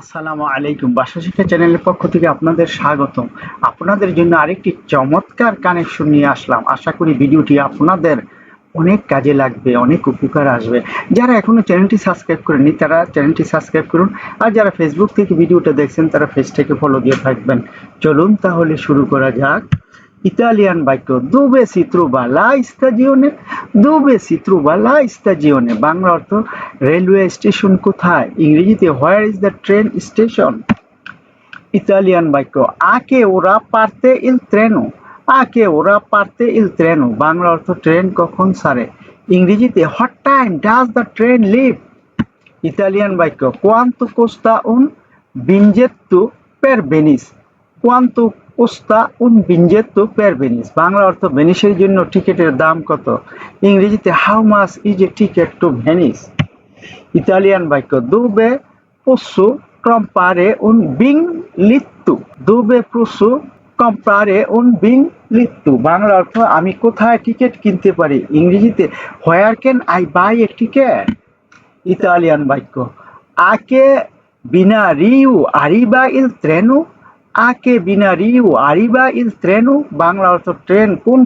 আসসালামু আলাইকুম। বাসা শিক্ষা চ্যানেলের পক্ষ থেকে আপনাদের স্বাগত আপনাদের জন্য আরেকটি চমৎকার কানেকশন নিয়ে আসলাম। আশা করি ভিডিওটি আপনাদের অনেক কাজে লাগবে, অনেক উপকার আসবে। যারা এখনও চ্যানেলটি সাবস্ক্রাইব করেননি, তারা চ্যানেলটি সাবস্ক্রাইব করুন। আর যারা ফেসবুক থেকে ভিডিওটা দেখছেন, তারা পেজটাকে ফলো দিয়ে থাকবেন। চলুন তাহলে শুরু করা যাক। ইতালিয়ান বাক্য, দুবে সিত্রুবা লা স্তাজিওনে দুবে সিত্রুবা লা স্তাজিওনে বাংলা অর্থ, রেলওয়ে স্টেশন কোথায়? ইংরেজিতে, where is the train station? Italian বাক্য, আকে ওরা পারতে ইল ট্রেনো আকে ওরা পারতে ইল ট্রেনো বাংলা অর্থ, ট্রেন কখন সারে? ইংরেজিতে, what time does the train leave? Italian বাক্য, কোয়ান্তো কোস্তা উন বিঞ্জেত্তু পের বেনিস? কোয়ান্তো কোস্তা উন বিঞ্জেত্তু পের বেনিস বাংলা অর্থ ভেনিসের জন্য টিকিটের দাম কত? ইংরেজিতে how much is a ticket to Venice Italian বাক্য, দুবে পোসু কম্পারে উন বিং লিত্তু। দুবে প্রসু কম্পারে উন বিং লিত্তু। বাংলা অর্থ, আমি কোথায় টিকিট কিনতে পারি? ইংরেজিতে, where can I buy a ticket? Italian বাক্য, আকে বিনা রিউ আরিবা ইল ট্রেনু? আকে বিনা রিউ আরিবা ইল ট্রেনু বাংলা অর্থ ট্রেন কোন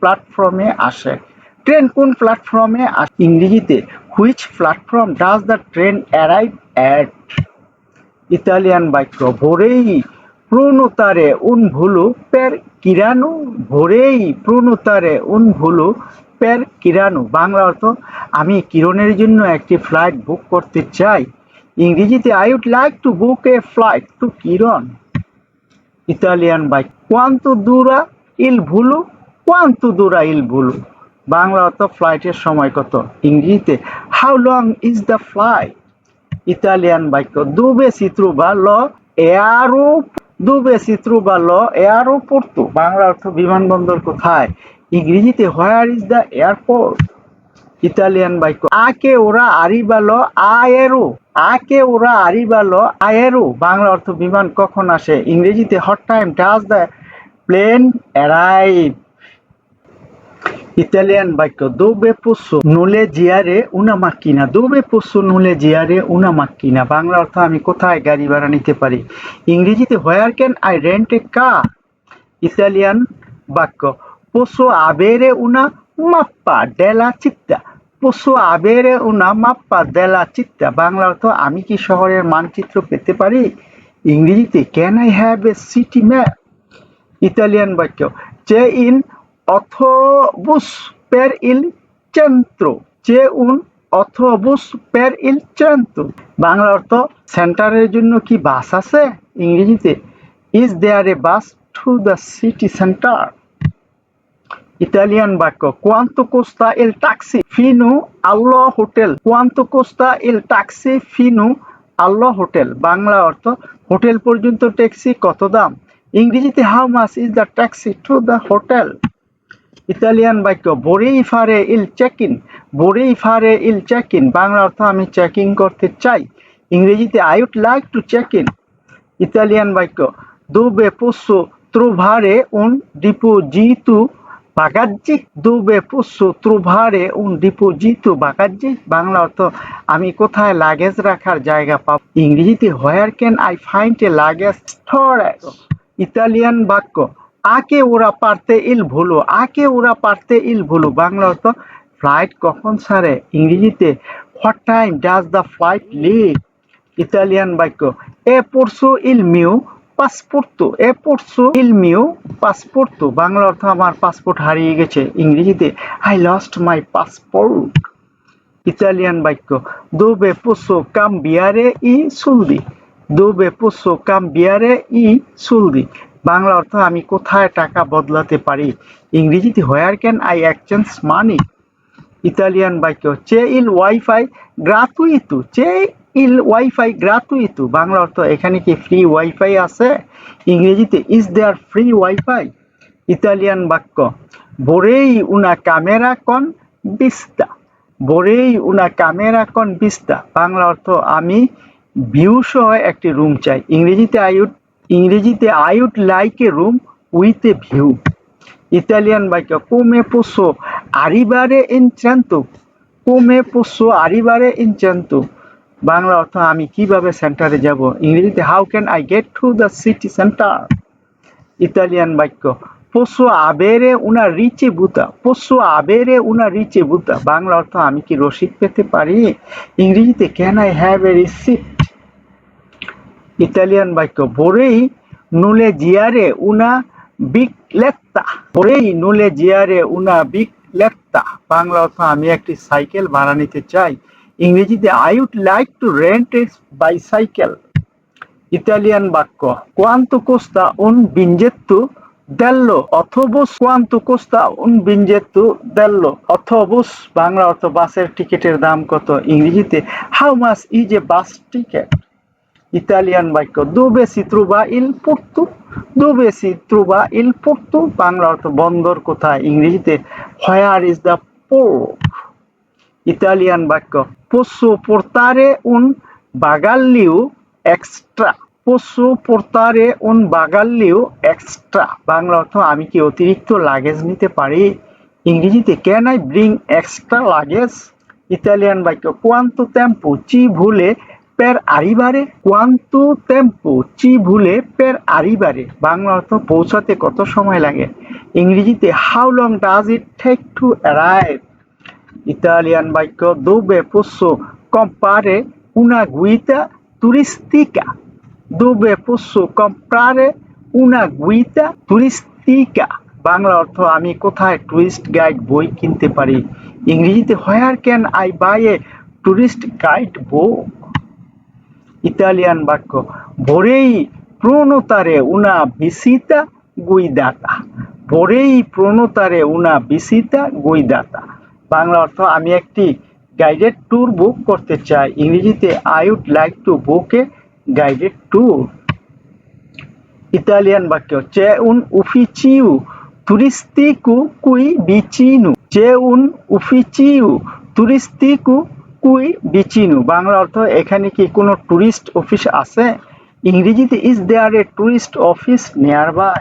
প্ল্যাটফর্মে আসে? ট্রেন কোন প্ল্যাটফর্মে ইংরেজিতে, which platform does the train arrive at? Italian বাক্য, ভোরেই প্রণতারে উন ভুলু পের কিরানু, ভোরেই প্রণতারে উন ভুলু পের কিরানু। বাংলা অর্থ, আমি কিরণের জন্য একটি ফ্লাইট বুক করতে চাই। ইংরেজিতে, I would like to book a flight to Kiran. Italian bike. কোয়ান্তু দূরা ইল ভুলু? কোয়ান্তু দূরা ইল ভুলু? বাংলা অর্থ ফ্লাইটের সময় কত? ইংরেজিতে how long is the flight Italian বাক্য দুবে সিত্রুবা ল এয়ারো দুবে সিত্রুবা ল এয়ারোপোর্তো বাংলা অর্থ বিমানবন্দর কোথায়? ইংরেজিতে where is the airport Italian বাক্য আকে ওরা আরিবালো আয়েরো আকে ওরা আরিবালো আয়েরো বাংলা অর্থ বিমান কখন আসে ইংরেজিতে what time does the plane arrive Italian বাক্য দোবে পোসো নুলে জিয়ারে উনা মাক্কিনা দোবে পোসো নুলে জিয়ারে উনা মাক্কিনা বাংলা অর্থ আমি কোথায় গাড়ি ভাড়া নিতে পারি ইংরেজিতে where can I rent a car Italian বাক্য পোসো আবেরে উনা মাপ্পা ডেলা চিত্তা পোসো আবেরে উনা মাপ্পা দেলা চিত্তা। বাংলা অর্থ আমি কি শহরের মানচিত্র পেতে পারি? ইংরেজিতে can I have a city map Italian বাক্য চে ইন অথবুস পের ইল চেন্ত্র চে উন অথবুস পের ইল চেন্ত্র বাংলা অর্থ সেন্টারের জন্য কি বাস আছে? ইংরেজিতে is there a bus to the city centre Italian বাক্য কোয়ান্তো কোস্তা এল ট্যাক্সি ফিনু আল্লাহ হোটেল কোয়ান্তো কোস্তা এল ট্যাক্সি ফিনু আল্লাহ হোটেল বাংলা অর্থ, হোটেল পর্যন্ত ট্যাক্সি কত দাম? ইংরেজিতে how much is the taxi to the hotel Italian বাক্য বোরেই ফারে ইল চেক ইন বোরেই ফারে ইল চেক ইন বাংলা অর্থ, আমি চেকিং করতে চাই। ইংরেজিতে I would like to check in Italian বাক্য দুবে পোসো ত্রুভারে উন ডিপোজিতু বাগাজ্জি দুবে পোসো ত্রুভারে উন ডিপোজিতু বাগাজ্জি বাংলা অর্থ, আমি কোথায় লাগেজ রাখার জায়গা পাব? ইংরেজিতে, where can I find a luggage? Storage Italian বাক্য, আকে ওরা পারতে ইল ভুলো, আকে ওরা পারতে ইল ভুলো? বাংলা অর্থ, ফ্লাইট কখন ছাড়ে ইংরেজিতে, what time does the flight leave? Italian বাক্য, এ পরশু ইল মিউ পাসপোর্তো এ পরশু ইল মিউ পাসপোর্তো বাংলা অর্থ আমার পাসপোর্ট হারিয়ে গেছে, ইংরেজিতে I lost my passport Italian বাক্য দোবে পোসো কাম বিয়ারে ই সুলদি দোবে পোসো কাম বিয়ারে ই সুলদি বাংলা অর্থ, আমি কোথায় টাকা বদলাতে পারি? ইংরেজিতে where can I exchange money Italian বাক্য চে ইল ওয়াইফাই গ্রাতুইতু চে ইল ওয়াইফাই গ্রাতুইতু। বাংলা অর্থ এখানে কি ফ্রি ওয়াইফাই আছে? ইংরেজিতে is there free wifi? Italian বাক্য। বোরেই উনা ক্যামেরা কন বিস্তা। বোরেই উনা ক্যামেরা কন বিস্তা। বাংলা অর্থ, আমি ভিউ সহ একটি রুম চাই। ইংরেজিতে আই উড ইংরেজিতে I would like a room with a view Italian বাক্য কোমে পোসো আরিবারে ইনচান্তো কোমে পোসো আরিবারে ইনচান্তো বাংলা অর্থ আমি কীভাবে সেন্টারে যাব? ইংরেজিতে how can I get to the city centre Italian বাক্য পোসো আবেরে উনা রিচে বুতা পোসো আবেরে উনা রিচে বুতা বাংলা অর্থ, আমি কি রসিদ পেতে পারি? ইংরেজিতে can I have a receipt Italian বাক্য, ভোরেই নুলে জিয়ারে উনা বিক লেত্তা ভোরেই নুলে জিয়ারে উনা বিক লেত্তা বাংলা অর্থ, আমি একটি সাইকেল ভাড়া নিতে চাই। ইংরেজিতে I would like to rent a bicycle Italian বাক্য কোয়ান্তো কোস্তা উন বিঞ্জেত্তু দেল্লো অথবস কোয়ান্তো কোস্তা উন বিঞ্জেত্তু দেল্লো অথবুস বাংলা অর্থ, বাসের টিকিটের দাম কত? ইংরেজিতে how much is a bus ticket Italian বাক্য দুবে সিত্রুবা ইল পর্তু দুবে সিত্রুবা ইল পর্তু বাংলা অর্থ, বন্দর কোথায়? ইংরেজিতে where is the port Italian বাক্য। পোসো পোর্তারে উন বাগাল্লিউ এক্সট্রা পোসো পোর্তারে উন বাগাল্লিউ এক্সট্রা বাংলা অর্থ, আমি কি অতিরিক্ত লাগেজ নিতে পারি? ইংরেজিতে can I bring extra luggage Italian বাক্য কোয়ান্তো টেম্পো চি ভুলে পের আরিবারে কোয়ান্তো টেম্পো চি ভুলে পের আরিবারে বাংলা অর্থ, পৌঁছাতে কত সময় লাগে? ইংরেজিতে how long does it take to arrive Italian বাক্য dove posso comprare una guida turistica. Dove posso comprare una guida turistica. Bangla অর্থ আমি কোথায় টুরিস্ট গাইড বই কিনতে পারি ইংরেজিতে where can I buy a tourist guide book Italian বাক্য ভোরেই প্রণতারে উনা বিসিতা গুইদাতা ভোরেই প্রণতারে উনা বিসিতা গুইদাতা বাংলা অর্থ, আমি একটি গাইডেড ট্যুর বুক করতে চাই। ইংরেজিতে I would like to book a guided tour Italian বাক্য চে উন উফিচিউ তুরিস্তিকু কুই বিচিনু চে উন উফিচিউ তুরিস্তিকু কুই বিচিনু বাংলা অর্থ, এখানে কি কোনো টুরিস্ট অফিস আছে? ইংরেজিতে is there a tourist office nearby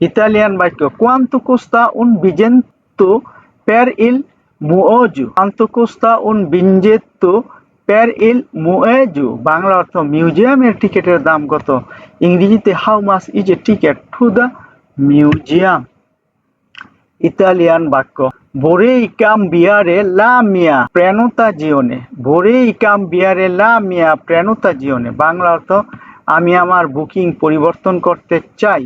Italian বাক্য কোয়ান্তো কোস্তা উন বিজেন্তো per il costa un biglietto per il muojo Bangla অর্থ মিউজিয়ামের টিকিটের দাম কত? ইংরেজিতে, how much is a ticket to the museum? Italian বাক্য, ভোরেই কাম বিয়ারে লা মিয়া প্রেনতা জিওনে। ভোরেই কাম বিয়ারে লা মিয়া প্রেনতা জিওনে। বাংলা অর্থ, আমি আমার বুকিং পরিবর্তন করতে চাই।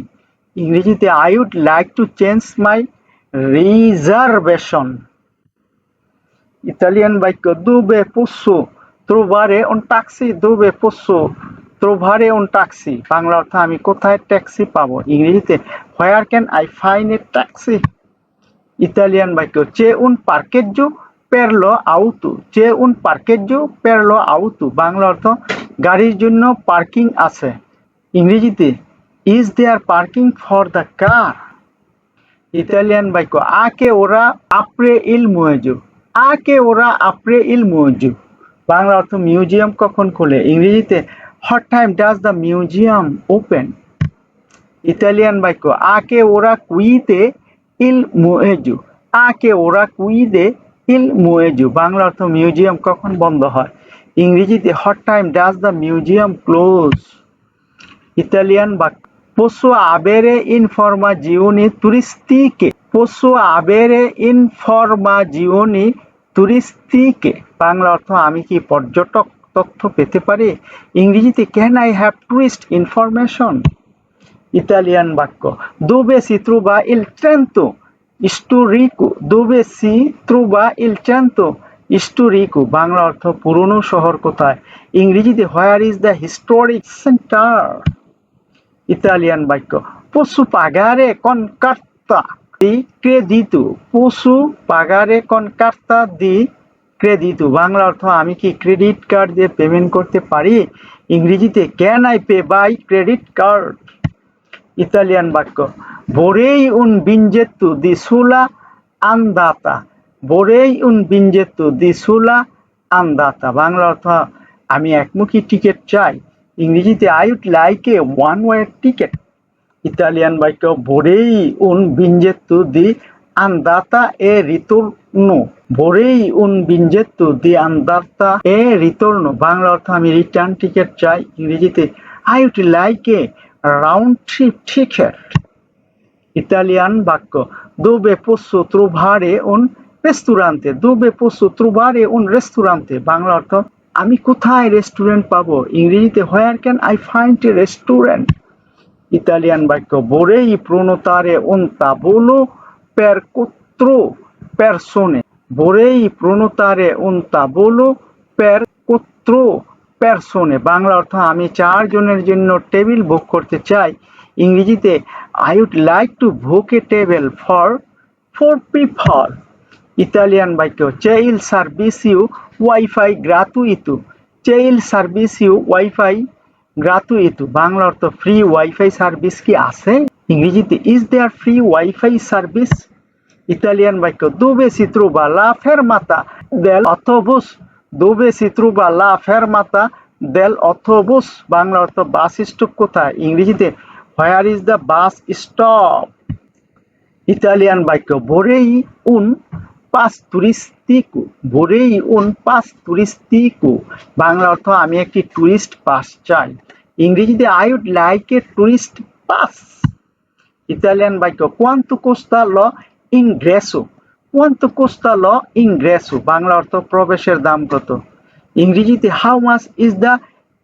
ইংরেজিতে, I would like to change my reservation. Italian বাক্য, দুবে পোসো ত্রোভারে অন ট্যাক্সি, দুবে পোসো ত্রোভারে অন ট্যাক্সি। বাংলা অর্থ আমি কোথায় ট্যাক্সি পাবো? ইংরেজিতে, where can I find a taxi? Italian বাক্য, চে উন পার্কের পার্কেজ্জো পেরলো আউতু, চে উন পার্কের পার্কেজ্জো পেরলো আউতু। বাংলা অর্থ, গাড়ির জন্য পার্কিং আছে। ইংরেজিতে, is there parking for the car? Italian বাক্য আকে ওরা আপরে ইল মুয়েজু। আকে ওরা আপরে ইল মুয়েজু বাংলা অর্থ মিউজিয়াম কখন খোলে? ইংরেজিতে, what time does the museum open? Italian বাক্য আকে ওরা কুইতে ইল মুয়েজু আকে ওরা কুইদে ইল মুয়েজু বাংলা অর্থ মিউজিয়াম কখন বন্ধ হয়? ইংরেজিতে, what time does the museum close? Italian বাক্য Posso avere জিউনি turistiche? পশু আবেরে ইনফরমাজিওনি তুরিস্তিকে। বাংলা অর্থ, আমি কি পর্যটক তথ্য পেতে পারি? ইংরেজিতে can I have tourist information Italian বাক্য দু বেসি সিত্রু বা ইলট্রেন্তু দু বেসি সিত্রু বা ইলট্রেন্তু ইস্টুরিকু বাংলা অর্থ, পুরনো শহর কোথায়? ইংরেজিতে where is the historic centre Italian বাক্য পশু পাগারে কনকার্তা দি ক্রেদিত পশু পাগারে কন কার্তা দি ক্রেদিত বাংলা অর্থ আমি কি ক্রেডিট কার্ড দিয়ে পেমেন্ট করতে পারি? ইংরেজিতে can I pay by credit card Italian বাক্য। বোরেই উন বিঞ্জেত্তু দি সুলা আন্দাতা বোরেই উন বিঞ্জেত্তু দি সুলা আন্দাতা বাংলা অর্থ, আমি একমুখী টিকিট চাই। ইংরেজিতে I would like a one way ticket Italian বাক্য, ভোরেই উন বিঞ্জেত্তু দি andata e ritorno vorrei un biglietto di andata e ritorno Bangla অর্থ, আমি রিটার্ন টিকিট চাই। ইংরেজিতে I would like a round trip ticket Italian বাক্য dove posso trovare un ristorante dove posso trovare উন ristorante Bangla অর্থ, আমি কোথায় রেস্টুরেন্ট পাবো? ইংরেজিতে where can I find a restaurant Italian বাক্য বোরে ই প্রণতারে অন্তা, বোলো পের কুত্র পেরসোনে বোরে ই প্রণতারে অন্তা, বোলো পের কুত্র পেরসোনে। বাংলা অর্থ, আমি চারজনের জন্য টেবিল বুক করতে চাই। ইংরেজিতে, I would like to book a table for, four people. Italian বাক্য, চেইল সার্ভিস ইউ ওয়াইফাই গ্রাতুইতু। চেইল সার্ভিস ইউ ওয়াইফাই গ্রাতুইতো বাংলা অর্থ ফ্রি ওয়াইফাই সার্ভিস কি আছে? ইংরেজিতে is there free wifi service Italian বাক্য dove si trova la fermata dell'autobus dove si trova la দেল dell'autobus বাংলা অর্থ, বাস স্টপ কোথায়? ইংরেজিতে, where is the bus stop? Italian বাক্য vorrei un পাস তুরিস্তিকু vorrei un পাস তুরিস্তিকু। বাংলা অর্থ আমি একটি টুরিস্ট পাস চাই। ইংরেজিতে I would like a tourist pass Italian বাক্য, quanto costa lo ingresso? Quanto costa lo ingresso? Bangla অর্থ, প্রবেশের দাম কত? ইংরেজিতে how much is the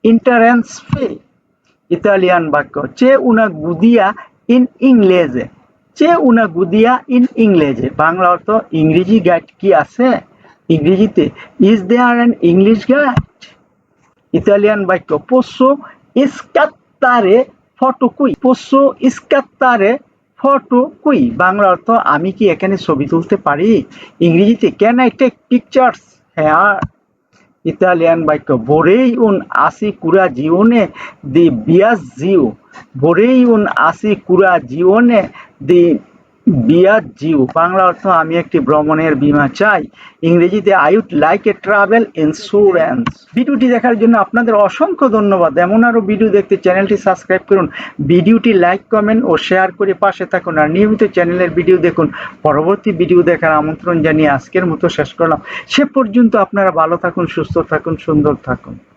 entrance fee Italian বাক্য c'è উনা গুদিয়া ইন inglese? C'è una gudia in inglese Bangla অর্থ ইংরেজি গাইড কি আছে? ইংরেজিতে is there an English guide Italian বাক্য পোসো ইসকাত্তারে ফটো কুই পোসো ইসকাত্তারে ফটো কুই বাংলা অর্থ, আমি কি এখানে ছবি তুলতে পারি? ইংরেজিতে ক্যান আই টেক পিকচার্স হ্যাঁ ইতালিয়ান বাক্য ভোরেই উন আসি কুরা জীবনে দি বিয়াস জিও assicurazione উন আসি vorrei un assicurazione di viaggio Bangla অর্থ, আমি একটি ভ্রমণের বীমা চাই। ইংরেজিতে I would like a travel insurance ভিডিওটি দেখার জন্য আপনাদের অসংখ্য ধন্যবাদ। এমন আরও ভিডিও দেখতে চ্যানেলটি সাবস্ক্রাইব করুন। ভিডিওটি লাইক, কমেন্ট ও শেয়ার করে পাশে থাকুন। আর নিয়মিত চ্যানেলের ভিডিও দেখুন। পরবর্তী ভিডিও দেখার আমন্ত্রণ জানিয়ে আজকের মতো শেষ করলাম। সে পর্যন্ত আপনারা ভালো থাকুন, সুস্থ থাকুন, সুন্দর থাকুন।